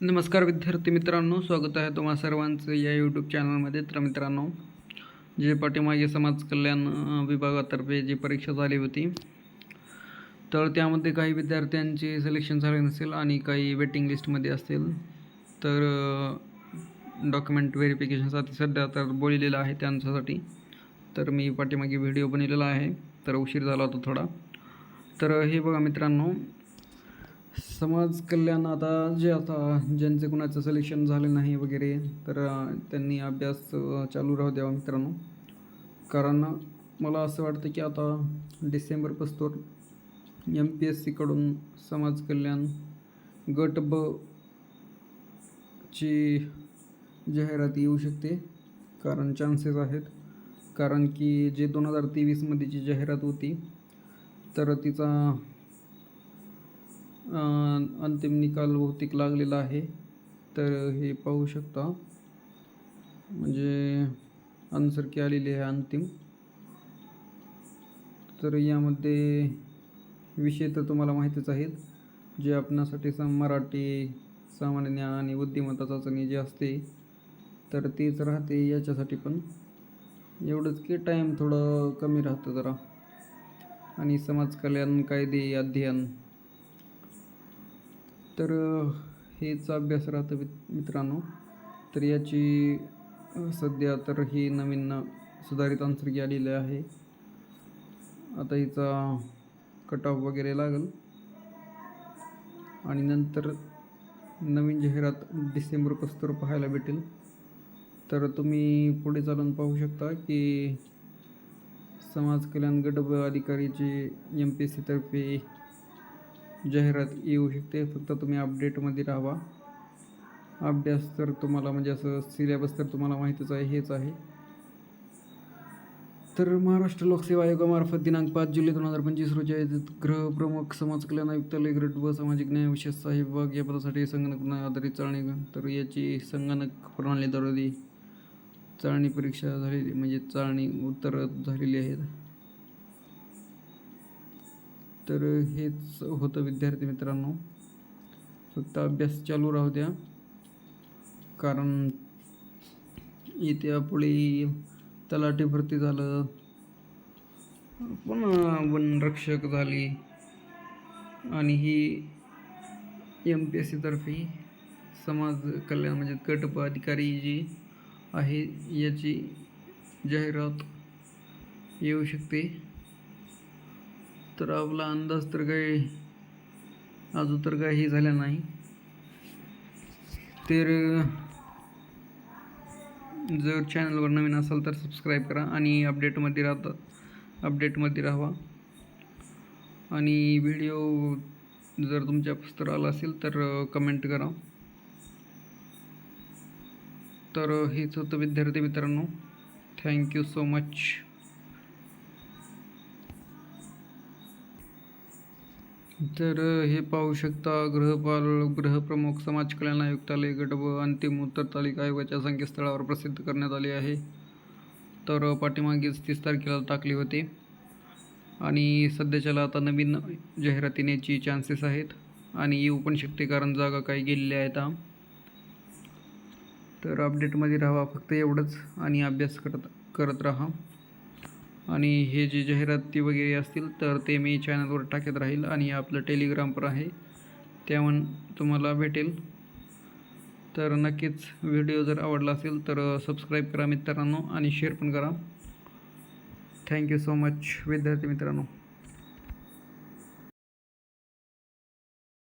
नमस्कार विद्यार्थी मित्रांनो स्वागत आहे तुम्हा सर्वांचं या यूट्यूब चॅनलमध्ये तर मित्रांनो जे पाठीमागे समाज कल्याण विभागातर्फे जी परीक्षा झाली होती तर त्यामध्ये काही विद्यार्थ्यांचे सिलेक्शन झाले नसेल आणि काही वेटिंग लिस्टमध्ये असतील तर डॉक्युमेंट व्हेरिफिकेशनसाठी सध्या तर बोललेलं आहे त्यांच्यासाठी. तर मी पाठीमागे व्हिडिओ बनवलेला आहे तर उशीर झाला होता थोडा. तर हे बघा मित्रांनो समाज कल्याण आता जे आता ज्यांचे कुणाचं सिलेक्शन झाले नाही वगैरे तर त्यांनी अभ्यास चालू राहू द्यावा मित्रांनो. कारण मला असं वाटतं की आता डिसेंबर पस्तोर एम पी एस सीकडून समाज कल्याण गट ब ची जाहिरात येऊ शकते. कारण चान्सेस आहेत. कारण की जे दोन हजार तेवीसमध्ये जी जाहिरात होती तर तिचा अंतिम निकाल बहुतेक लागलेला आहे. तर हे पाहू शकता. म्हणजे आन्सर की आलेली आहे अंतिम. तर यामध्ये विषय तर तुम्हाला माहितीच आहेत. जे आपणासाठी सम मराठी सामान्य ज्ञान आणि बुद्धिमत्ता चाचणी जी असते तर तेच राहते याच्यासाठी पण. एवढंच की टाईम थोडं कमी राहतं जरा. आणि समाज कल्याण कायदे अध्ययन तर हेच अभ्यास राहतं मित्रांनो. तर याची सध्या तर ही नवीन सुधारित आन्सर आलेली आहे. आता हिचा कट ऑफ वगैरे लागेल. आणि नंतर नवीन जाहिरात डिसेंबर पस्तर पाहायला भेटेल. तर तुम्ही पुढे चालून पाहू शकता की समाज कल्याण गट अधिकारीची एम पी एस सीतर्फे जाहिरात येऊ शकते. फक्त तुम्ही अपडेटमध्ये राहावा. अभ्यास तर तुम्हाला म्हणजे असं सिलेबस तर तुम्हाला माहीतच आहे हेच आहे. तर महाराष्ट्र लोकसेवा आयोगामार्फत दिनांक पाच जुलै दोन हजार पंचवीस रोजी आयोजित गृहप्रमुख समाज कल्याण आयुक्तालय ग्रेड व सामाजिक न्याय विशेष सहाय्य विभाग या पदासाठी संगणक आधारित चाळणी तर याची संगणक प्रणालीद्वारे चाळणी परीक्षा झालेली म्हणजे चाळणी उत्तर झालेली आहेत. तर हेच होतं विद्यार्थी मित्रांनो. फक्त अभ्यास चालू राहू द्या. कारण येत्या पुढे तलाठी भरती झालं. पुन्हा वनरक्षक झाली. आणि ही एम पी एस सीतर्फे समाज कल्याण म्हणजे गट अधिकारी जी आहे याची जाहिरात येऊ शकते. तर आपला अंदाज तर काही अजून तर काही झाला नाही. तर जर चॅनलवर नवीन असाल तर सबस्क्राईब करा आणि अपडेटमध्ये राहतात अपडेटमध्ये राहावा. आणि व्हिडिओ जर तुमच्या पुस्तक आला असेल तर कमेंट करा. तर हेच होतं विद्यार्थी मित्रांनो. थँक्यू सो मच तर हे पाहू शकता गृहपाल गृहप्रमुख समाज कल्याण आयुक्तालय गट व अंतिम उत्तर तालिका आयोगाच्या संकेतस्थळावर प्रसिद्ध करण्यात आली आहे. तर पाठीमागेच तीस तारखेला टाकली होती. आणि सध्याच्याला आता नवीन जाहिरात येण्याची चान्सेस आहेत. आणि येऊ पण शकते कारण जागा काही गेलेल्या आहेत. तर अपडेटमध्ये राहा फक्त एवढंच. आणि अभ्यास करत करत राहा. आणि हे जे जाहिराती वगैरे असतील तर ते मी चॅनलवर टाकत राहील आणि आपलं टेलिग्रामवर आहे. त्यावर तुम्हाला भेटेल. तर नक्कीच व्हिडिओ जर आवडला असेल तर सबस्क्राईब करा मित्रांनो आणि शेअर पण करा. थँक्यू सो मच विद्यार्थी मित्रांनो.